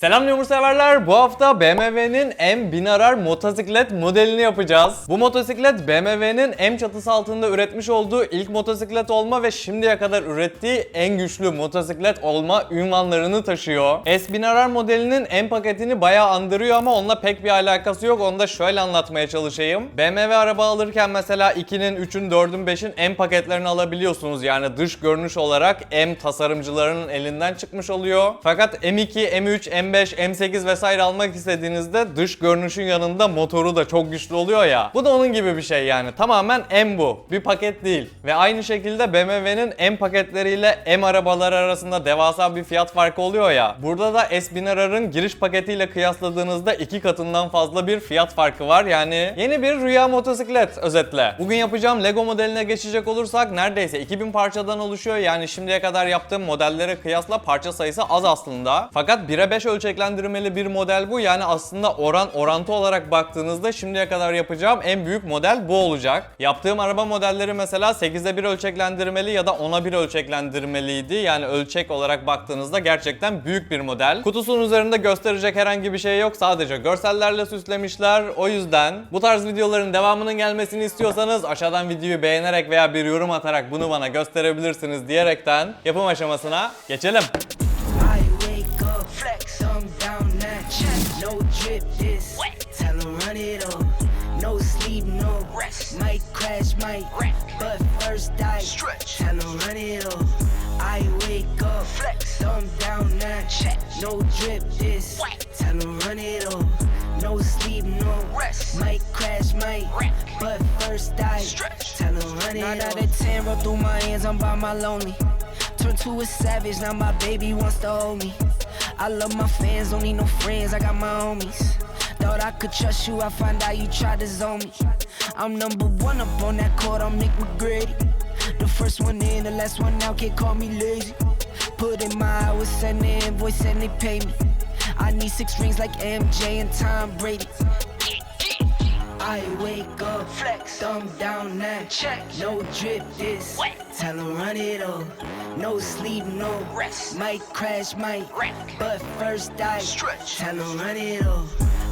Selam yumur severler. Bu hafta BMW'nin M1000 arar motosiklet modelini yapacağız. Bu motosiklet BMW'nin M çatısı altında üretmiş olduğu ilk motosiklet olma ve şimdiye kadar ürettiği en güçlü motosiklet olma ünvanlarını taşıyor. S1000 arar modelinin M paketini bayağı andırıyor ama onunla pek bir alakası yok. Onu da şöyle anlatmaya çalışayım. BMW araba alırken mesela 2'nin, 3'ün, 4'ün, 5'in M paketlerini alabiliyorsunuz. Yani dış görünüş olarak M tasarımcılarının elinden çıkmış oluyor. Fakat M2, M3, M5, M8 vesaire almak istediğinizde dış görünüşün yanında motoru da çok güçlü oluyor ya. Bu da onun gibi bir şey yani. Tamamen M bu. Bir paket değil. Ve aynı şekilde BMW'nin M paketleriyle M arabaları arasında devasa bir fiyat farkı oluyor ya. Burada da S1000 Arar'ın giriş paketiyle kıyasladığınızda iki katından fazla bir fiyat farkı var. Yani yeni bir rüya motosiklet özetle. Bugün yapacağım Lego modeline geçecek olursak neredeyse 2000 parçadan oluşuyor. Yani şimdiye kadar yaptığım modellere kıyasla parça sayısı az aslında. Fakat 1'e 5 ölçeklendirmeli bir model bu. Yani aslında oran orantı olarak baktığınızda şimdiye kadar yapacağım en büyük model bu olacak. Yaptığım araba modelleri mesela 8'e 1 ölçeklendirmeli ya da 10'a 1 ölçeklendirmeliydi. Yani ölçek olarak baktığınızda gerçekten büyük bir model. Kutusunun üzerinde gösterecek herhangi bir şey yok. Sadece görsellerle süslemişler. O yüzden bu tarz videoların devamının gelmesini istiyorsanız aşağıdan videoyu beğenerek veya bir yorum atarak bunu bana gösterebilirsiniz diyerekten yapım aşamasına geçelim. Check. No drip, this. Tell 'em run it up. No sleep, no rest. Might crash, might wreck. But first I stretch. Tell 'em run it up. I wake up, flex, thumb down now. Check. No drip, this. Tell 'em run it up. No sleep, no rest. Might crash, might wreck. But first I stretch. Tell 'em run it up. Nine out of ten, roll through my hands, I'm by my lonely. Turned to a savage, now my baby wants to hold me. I love my fans, don't need no friends, I got my homies. Thought I could trust you, I find out you tried to zone me. I'm number one up on that court, I'm Nick McGrady. The first one in, the last one out, can't call me lazy. Put in my hours, send the invoice, and they pay me. I need six rings like MJ and Tom Brady. I wake up, flex, thumb down now. Check, no drip this. Tell 'em run it up. No sleep, no rest. Might crash, might wreck. But first I stretch. Tell 'em run it up.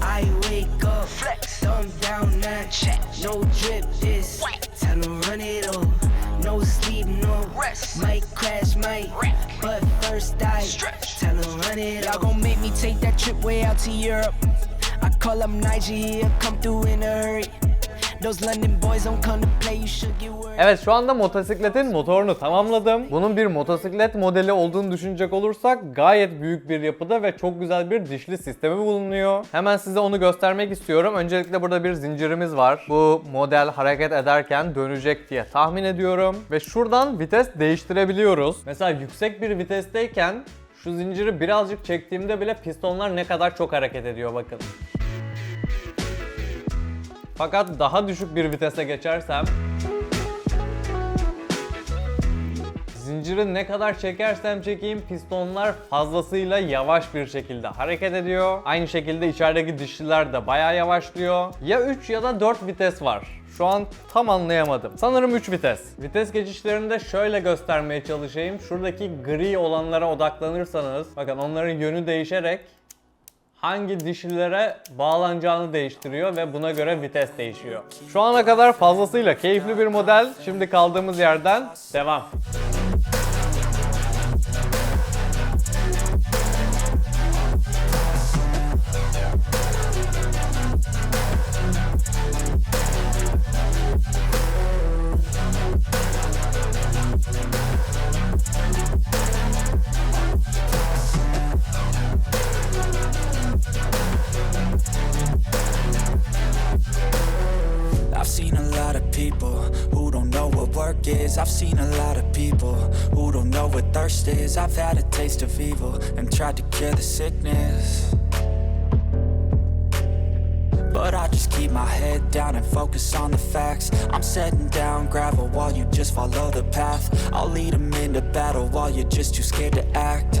I wake up, flex, thumb down now. Check, no drip this. Tell 'em run it up. No sleep, no rest. Might crash, might wreck. But first I stretch. Tell 'em run it. Y'all gon' make me take that trip way out to Europe. I call up Nigeria, come through in a hurry. Evet şu anda motosikletin motorunu tamamladım. Bunun bir motosiklet modeli olduğunu düşünecek olursak gayet büyük bir yapıda ve çok güzel bir dişli sistemi bulunuyor. Hemen size onu göstermek istiyorum. Öncelikle burada bir zincirimiz var. Bu model hareket ederken dönecek diye tahmin ediyorum. Ve şuradan vites değiştirebiliyoruz. Mesela yüksek bir vitesteyken şu zinciri birazcık çektiğimde bile pistonlar ne kadar çok hareket ediyor bakın. Fakat daha düşük bir vitese geçersem Zinciri ne kadar çekersem çekeyim pistonlar fazlasıyla yavaş bir şekilde hareket ediyor. Aynı şekilde içerideki dişliler de bayağı yavaşlıyor. Ya 3 ya da 4 vites var. Şu an tam anlayamadım. Sanırım 3 vites. Vites geçişlerini de şöyle göstermeye çalışayım. Şuradaki gri olanlara odaklanırsanız bakın onların yönü değişerek hangi dişlilere bağlanacağını değiştiriyor ve buna göre vites değişiyor. Şu ana kadar fazlasıyla keyifli bir model. Şimdi kaldığımız yerden devam. I've had a taste of evil and tried to cure the sickness. But I just keep my head down and focus on the facts. I'm setting down gravel while you just follow the path. I'll lead 'em into battle while you're just too scared to act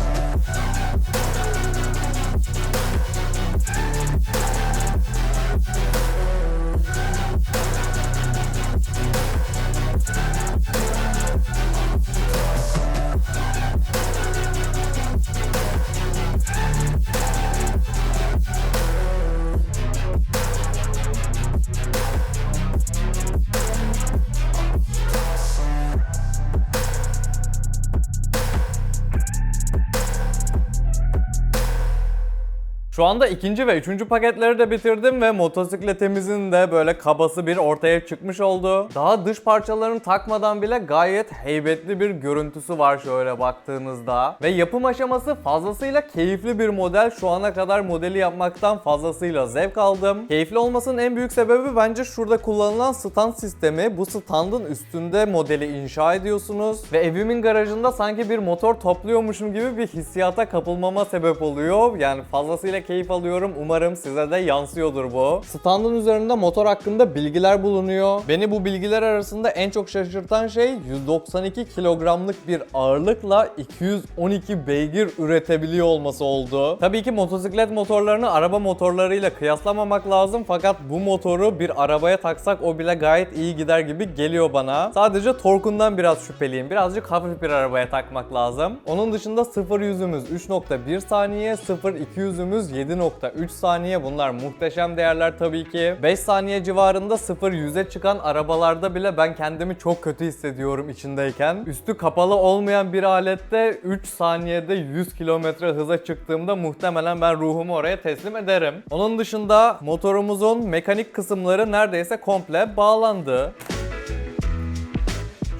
Şu anda ikinci ve üçüncü paketleri de bitirdim ve motosikletimizin de böyle kabası bir ortaya çıkmış oldu. Daha dış parçalarını takmadan bile gayet heybetli bir görüntüsü var şöyle baktığınızda. Ve yapım aşaması fazlasıyla keyifli bir model. Şu ana kadar modeli yapmaktan fazlasıyla zevk aldım. Keyifli olmasının en büyük sebebi bence şurada kullanılan stand sistemi. Bu standın üstünde modeli inşa ediyorsunuz ve evimin garajında sanki bir motor topluyormuşum gibi bir hissiyata kapılmama sebep oluyor. Yani fazlasıyla keyif alıyorum. Umarım size de yansıyordur bu. Standın üzerinde motor hakkında bilgiler bulunuyor. Beni bu bilgiler arasında en çok şaşırtan şey 192 kilogramlık bir ağırlıkla 212 beygir üretebiliyor olması oldu. Tabii ki motosiklet motorlarını araba motorlarıyla kıyaslamamak lazım fakat bu motoru bir arabaya taksak o bile gayet iyi gider gibi geliyor bana. Sadece torkundan biraz şüpheliyim. Birazcık hafif bir arabaya takmak lazım. Onun dışında 0 yüzümüz 3.1 saniye, 0 200'ümüz 7.3 saniye. Bunlar muhteşem değerler tabii ki. 5 saniye civarında 0 100'e çıkan arabalarda bile ben kendimi çok kötü hissediyorum içindeyken. Üstü kapalı olmayan bir alette 3 saniyede 100 km hıza çıktığımda muhtemelen ben ruhumu oraya teslim ederim. Onun dışında motorumuzun mekanik kısımları neredeyse komple bağlandı.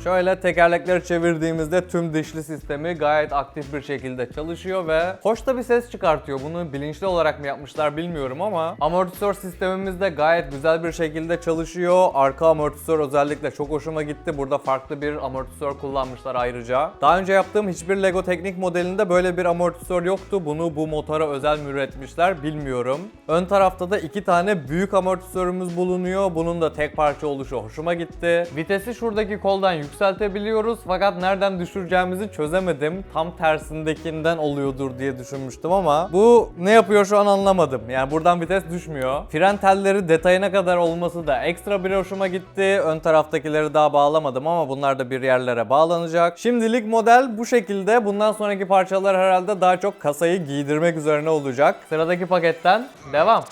Şöyle tekerlekleri çevirdiğimizde tüm dişli sistemi gayet aktif bir şekilde çalışıyor ve hoş da bir ses çıkartıyor. Bunu bilinçli olarak mı yapmışlar bilmiyorum ama amortisör sistemimiz de gayet güzel bir şekilde çalışıyor. Arka amortisör özellikle çok hoşuma gitti. Burada farklı bir amortisör kullanmışlar ayrıca. Daha önce yaptığım hiçbir Lego Teknik modelinde böyle bir amortisör yoktu. Bunu bu motora özel mi üretmişler bilmiyorum. Ön tarafta da iki tane büyük amortisörümüz bulunuyor. Bunun da tek parça oluşu hoşuma gitti. Vitesi şuradaki koldan yükseltebiliyoruz fakat nereden düşüreceğimizi çözemedim. Tam tersindekinden oluyordur diye düşünmüştüm ama bu ne yapıyor şu an anlamadım. Yani buradan vites düşmüyor. Fren telleri detayına kadar olması da ekstra bir hoşuma gitti. Ön taraftakileri daha bağlamadım ama bunlar da bir yerlere bağlanacak. Şimdilik model bu şekilde. Bundan sonraki parçalar herhalde daha çok kasayı giydirmek üzerine olacak. Sıradaki paketten devam.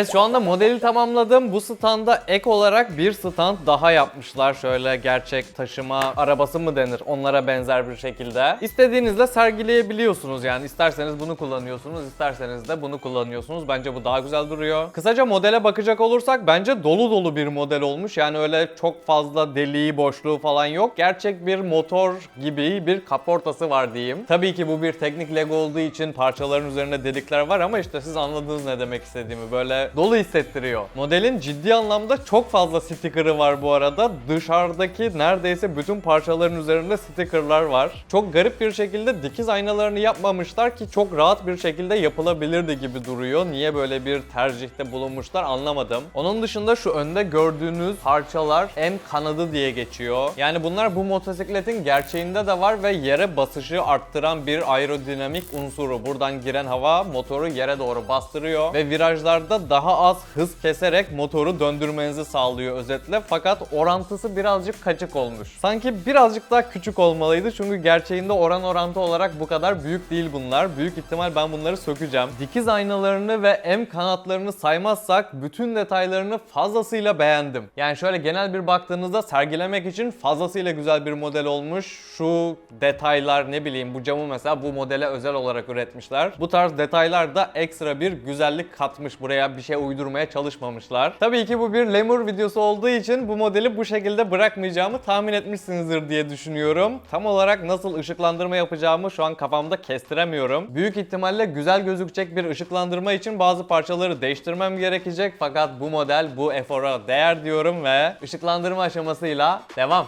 Evet şu anda modeli tamamladım. Bu standa ek olarak bir stand daha yapmışlar. Şöyle gerçek taşıma arabası mı denir? Onlara benzer bir şekilde. İstediğinizde sergileyebiliyorsunuz yani. isterseniz bunu kullanıyorsunuz, isterseniz de bunu kullanıyorsunuz. Bence bu daha güzel duruyor. Kısaca modele bakacak olursak bence dolu dolu bir model olmuş. Yani öyle çok fazla deliği, boşluğu falan yok. Gerçek bir motor gibi bir kaportası var diyeyim. Tabii ki bu bir teknik Lego olduğu için parçaların üzerinde delikler var ama işte siz anladınız ne demek istediğimi. Böyle dolu hissettiriyor. Modelin ciddi anlamda çok fazla sticker'ı var bu arada. Dışarıdaki neredeyse bütün parçaların üzerinde sticker'lar var. Çok garip bir şekilde dikiz aynalarını yapmamışlar ki çok rahat bir şekilde yapılabilirdi gibi duruyor. Niye böyle bir tercihte bulunmuşlar anlamadım. Onun dışında şu önde gördüğünüz parçalar M kanadı diye geçiyor. Yani bunlar bu motosikletin gerçeğinde de var ve yere basışı arttıran bir aerodinamik unsuru. Buradan giren hava motoru yere doğru bastırıyor ve virajlarda daha az hız keserek motoru döndürmenizi sağlıyor özetle. Fakat orantısı birazcık kaçık olmuş. Sanki birazcık daha küçük olmalıydı çünkü gerçeğinde oran orantı olarak bu kadar büyük değil bunlar. Büyük ihtimal ben bunları sökeceğim. Dikiz aynalarını ve M kanatlarını saymazsak bütün detaylarını fazlasıyla beğendim. Yani şöyle genel bir baktığınızda sergilemek için fazlasıyla güzel bir model olmuş. Şu detaylar ne bileyim bu camı mesela bu modele özel olarak üretmişler. Bu tarz detaylar da ekstra bir güzellik katmış buraya bir şey uydurmaya çalışmamışlar. Tabii ki bu bir lemur videosu olduğu için bu modeli bu şekilde bırakmayacağımı tahmin etmişsinizdir diye düşünüyorum. Tam olarak nasıl ışıklandırma yapacağımı şu an kafamda kestiremiyorum. Büyük ihtimalle güzel gözükecek bir ışıklandırma için bazı parçaları değiştirmem gerekecek fakat bu model bu efora değer diyorum ve ışıklandırma aşamasıyla devam.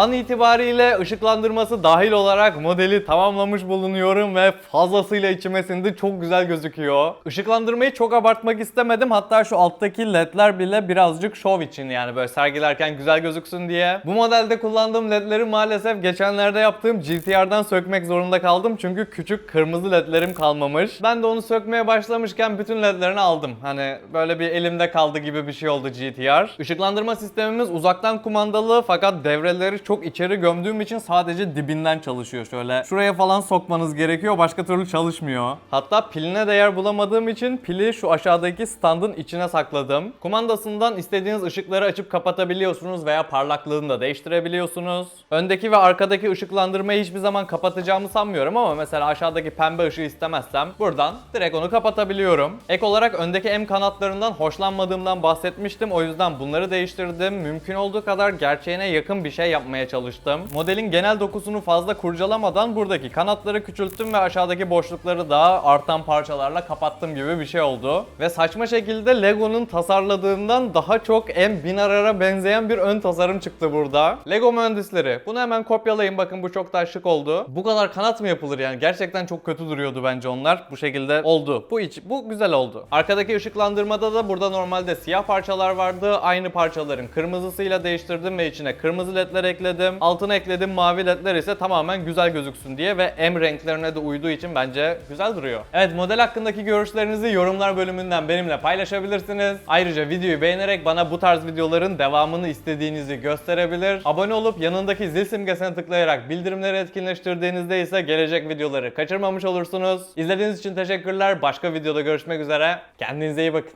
An itibariyle ışıklandırması dahil olarak modeli tamamlamış bulunuyorum ve fazlasıyla içime sindi. Çok güzel gözüküyor. Işıklandırmayı çok abartmak istemedim. Hatta şu alttaki ledler bile birazcık şov için yani böyle sergilerken güzel gözüksün diye. Bu modelde kullandığım ledleri maalesef geçenlerde yaptığım GTR'dan sökmek zorunda kaldım. Çünkü küçük kırmızı ledlerim kalmamış. Ben de onu sökmeye başlamışken bütün ledlerini aldım. Hani böyle bir elimde kaldı gibi bir şey oldu GTR. Işıklandırma sistemimiz uzaktan kumandalı fakat devreleri çok içeri gömdüğüm için sadece dibinden çalışıyor şöyle. Şuraya falan sokmanız gerekiyor başka türlü çalışmıyor. Hatta piline de yer bulamadığım için pili şu aşağıdaki standın içine sakladım. Kumandasından istediğiniz ışıkları açıp kapatabiliyorsunuz veya parlaklığını da değiştirebiliyorsunuz. Öndeki ve arkadaki ışıklandırmayı hiçbir zaman kapatacağımı sanmıyorum ama mesela aşağıdaki pembe ışığı istemezsem buradan direkt onu kapatabiliyorum. Ek olarak öndeki M kanatlarından hoşlanmadığımdan bahsetmiştim. O yüzden bunları değiştirdim. Mümkün olduğu kadar gerçeğine yakın bir şey yapmaya çalıştım. Modelin genel dokusunu fazla kurcalamadan buradaki kanatları küçülttüm ve aşağıdaki boşlukları da artan parçalarla kapattım gibi bir şey oldu. Ve saçma şekilde Lego'nun tasarladığından daha çok M1000RR'a benzeyen bir ön tasarım çıktı burada. Lego mühendisleri bunu hemen kopyalayın bakın bu çok daha şık oldu. Bu kadar kanat mı yapılır yani? Gerçekten çok kötü duruyordu bence onlar. Bu şekilde oldu. Bu iç, bu güzel oldu. Arkadaki ışıklandırmada da burada normalde siyah parçalar vardı. Aynı parçaların kırmızısıyla değiştirdim ve içine kırmızı ledler ekledim. Altına ekledim mavi ledler ise tamamen güzel gözüksün diye ve M renklerine de uyduğu için bence güzel duruyor. Evet model hakkındaki görüşlerinizi yorumlar bölümünden benimle paylaşabilirsiniz. Ayrıca videoyu beğenerek bana bu tarz videoların devamını istediğinizi gösterebilir. Abone olup yanındaki zil simgesine tıklayarak bildirimleri etkinleştirdiğinizde ise gelecek videoları kaçırmamış olursunuz. İzlediğiniz için teşekkürler. Başka videoda görüşmek üzere. Kendinize iyi bakın.